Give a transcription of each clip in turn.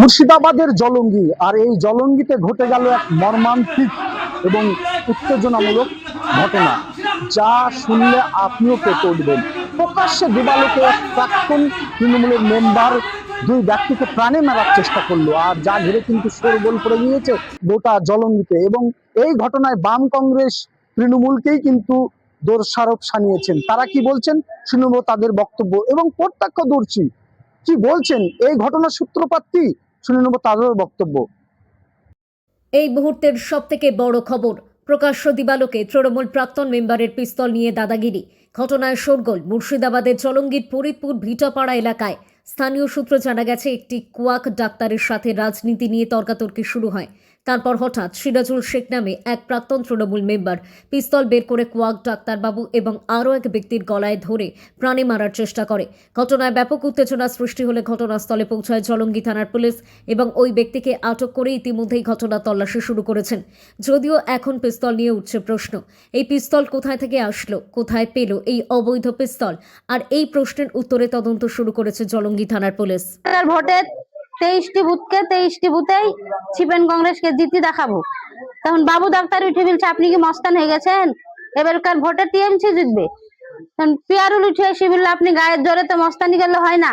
মুর্শিদাবাদের জলঙ্গি। আর এই জলঙ্গিতে ঘটে গেল এক মর্মান্তিক এবং উত্তেজনামূলক ঘটনা। যা শুনলে আপনিও পেতে উঠবেন। প্রকাশ্যে দিবালোকে এক প্রাক্তন তৃণমূলের মেম্বার দুই ব্যক্তিকে প্রাণে মারার চেষ্টা করল। আর যা ঘিরে কিন্তু শোরগোল পড়ে গিয়েছে গোটা জলঙ্গিতে। এবং এই ঘটনায় বাম কংগ্রেস তৃণমূলকেই কিন্তু দোষারোপ সানিয়েছেন তারা কি বলছেন? শুনব তাদের বক্তব্য এবং প্রত্যক্ষ দর্শী। কি বলছেন? এই ঘটনার সূত্রপাত কি? শুনে নেব তাদের বক্তব্য। এই মুহূর্তের সব থেকে বড় খবর, প্রকাশ্য দিবালোকে তৃণমূল প্রাক্তন মেম্বারের পিস্তল নিয়ে দাদাগিরি। ঘটনায় শোরগোল, মুর্শিদাবাদের চলঙ্গির ফরিদপুর ভিটাপাড়া এলাকায়। স্থানীয় সূত্র জানা গেছে, একটি কুয়াক ডাক্তারের সাথে রাজনীতি নিয়ে তর্কাতর্কি শুরু হয়। তারপর হঠাৎ সিরাজুল শেখ নামে এক প্রাক্তন তৃণমূল মেম্বার পিস্তল বের করে কুয়াক ডাক্তারবাবু এবং আরও এক ব্যক্তির গলায় ধরে প্রাণে মারার চেষ্টা করে। ঘটনায় ব্যাপক উত্তেজনা সৃষ্টি হলে ঘটনাস্থলে পৌঁছায় জলঙ্গি থানার পুলিশ এবং ওই ব্যক্তিকে আটক করে ইতিমধ্যেই ঘটনা তল্লাশি শুরু করেছেন। যদিও এখন পিস্তল নিয়ে উঠছে প্রশ্ন, এই পিস্তল কোথায় থেকে আসলো, কোথায় পেল এই অবৈধ পিস্তল? আর এই প্রশ্নের উত্তরে তদন্ত শুরু করেছে জলঙ্গি থানার পুলিশ। তেইশটি বুথকে তেইশটি বুথেই ছিপেন কংগ্রেসকে জিতি দেখাবো। তখন বাবু ডাক্তার উঠে বলছে, আপনি কি মস্তান হয়ে গেছেন? এবারকার ভোটে টিএমসি জিতবে। তখন পিয়ারুল উঠে এসে বলল, আপনি গায়ের জোরে তো মস্তানি গেলে হয় না।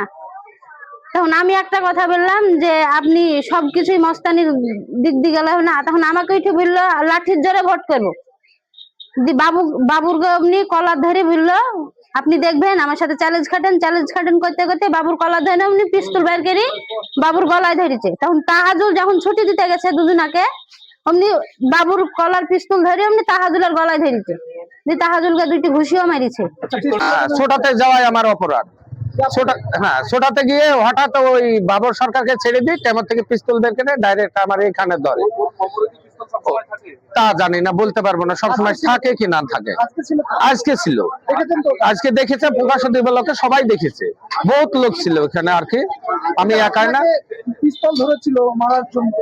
তখন আমি একটা কথা বললাম যে, আপনি সবকিছুই মস্তানির দিক দিয়ে গেলে না। তখন আমাকে উঠে বলল, লাঠির জোরে ভোট করব। বাবু, বাবুর অমনি কলার ধরে বলল আপনি দেখবেন, আমার সাথে চ্যালেঞ্জ খাটেন চ্যালেঞ্জ খাটেন করতে করতে বাবুর কলার ধরে অমনি পিস্তল বের করি, বাবুর গলায় ধরেছে। তখন তাহাজুল যখন ছুটি দিতে গেছে দুজনাকে, অমনি বাবুর কলার পিস্তল ধরে অমনি তাহাজুলের গলায় ধরেছে। তাহাজুলকে দুইটি ঘুষিও মারিছে। ছোটাতে যাওয়াই আমার অপরাধ। হ্যাঁ ছোটাতে গিয়ে হঠাৎ ওই বাবর সরকারকে ছেড়ে দিই টেমর থেকে পিস্তল বের করে ডাইরেক্ট আমার এখানে ধরে। তা জানি না বলতে পারব না সবসময় থাকে কি না থাকে। আজকে ছিল আজকে দেখেছে প্রকাশ দিবালকে সবাই দেখেছে। বহুত লোক ছিল ওখানে আর কি। আমি একাই না। পিস্তল ধরেছিল মারার জন্য।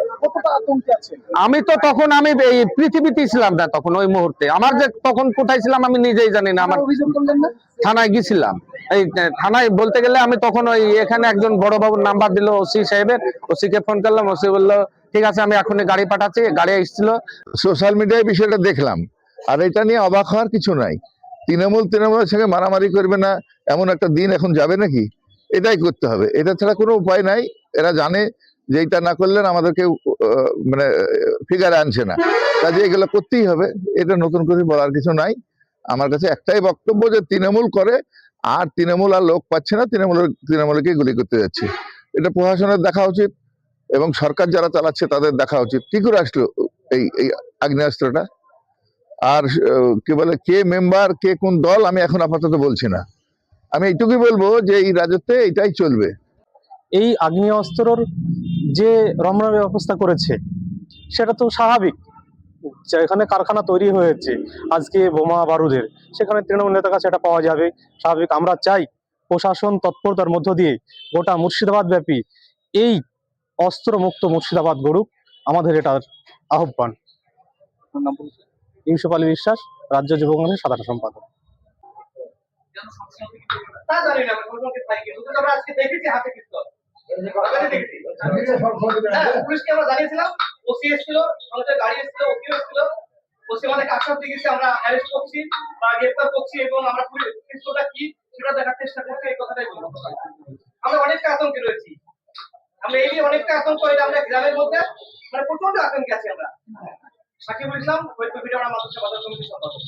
আমি তো তখন আমি এই পৃথিবীতে ছিলাম না তখন ওই মুহূর্তে। আমার যে তখন কোথায় ছিলাম আমি নিজেই জানি না আমার অভিযোগ করলেন না? থানায় গেছিলাম এই থানায় বলতে গেলে আমি তখন ওই এখানে একজন বড় বাবুর নাম্বার দিল ওসি সাহেবের। ওসিকে ফোন করলাম ওসি বলল ঠিক আছে আমি এখনই গাড়ি পাঠাচ্ছি। গাড়ি এসেছিল। সোশ্যাল মিডিয়ায় বিষয়টা দেখলাম। আর এটা নিয়ে অবাক হওয়ার কিছু নাই। তৃণমূল তৃণমূলের সঙ্গে মারামারি করবে না এমন একটা দিন এখন যাবে নাকি? এটাই করতে হবে। এটা ছাড়া কোনো উপায় নাই। এরা জানে যে এটা না করলেন না আমাদেরকে আহ, মানে ফিগারে আনছে না। কাজে এগুলো করতেই হবে এটা নতুন করে বলার কিছু নাই। আমার কাছে একটাই বক্তব্য যে তৃণমূল করে আর তৃণমূল আর লোক পাচ্ছে না তৃণমূলের তৃণমূলকে গুলি করতে যাচ্ছে। এটা প্রশাসনের দেখা উচিত এবং সরকার যারা চালাচ্ছে তাদের দেখা উচিত। কি করে আসলো এই এই আগ্নেয়াস্ত্রটা আর কি বলে কে মেম্বার কে কোন দল আমি এখন আপাতত বলছি না। আমি এইটুকুই বলব যে এই রাজত্বে এটাই চলবে। এই আগ্নেয়াস্ত্রর যে রমনা ব্যবস্থা করেছে, সেটা তো স্বাভাবিক। এখানে কারখানা তৈরি হয়েছে, আজকে বোমা বারুদের, সেখানে তৃণমূল নেতার কাছে এটা পাওয়া যাবে। স্বাভাবিক, আমরা চাই প্রশাসন তৎপরতার মধ্য দিয়ে গোটা মুর্শিদাবাদ ব্যাপী এই অস্ত্র মুক্ত মুর্শিদাবাদ গড়ুক। আমাদের এটার আহ্বান। ইউসুফ আলী বিশ্বাস, রাজ্য যুব কংগ্রেসের সাধারণ সম্পাদক। তা জানি না আজকে দেখেছি হাতে পুলিশকে আমরা জানিয়েছিলাম ওসি এসেছিল আমাদের আমরা অ্যারেস্ট করছি এবং আমরা পুলিশ- পিস্তলটা কি সেটা দেখার চেষ্টা করছি এই কথাটাই বলব আমরা অনেকটা আতঙ্কে রয়েছি আমরা এই অনেকটা আতঙ্ক এটা গ্রামের মধ্যে মানে প্রচণ্ড আতঙ্কে আছি আমরা। সাকিবুল ইসলাম ফরিদপুর ভিডিও আমরা মানুষের বাজার কমিটির সম্পাদক।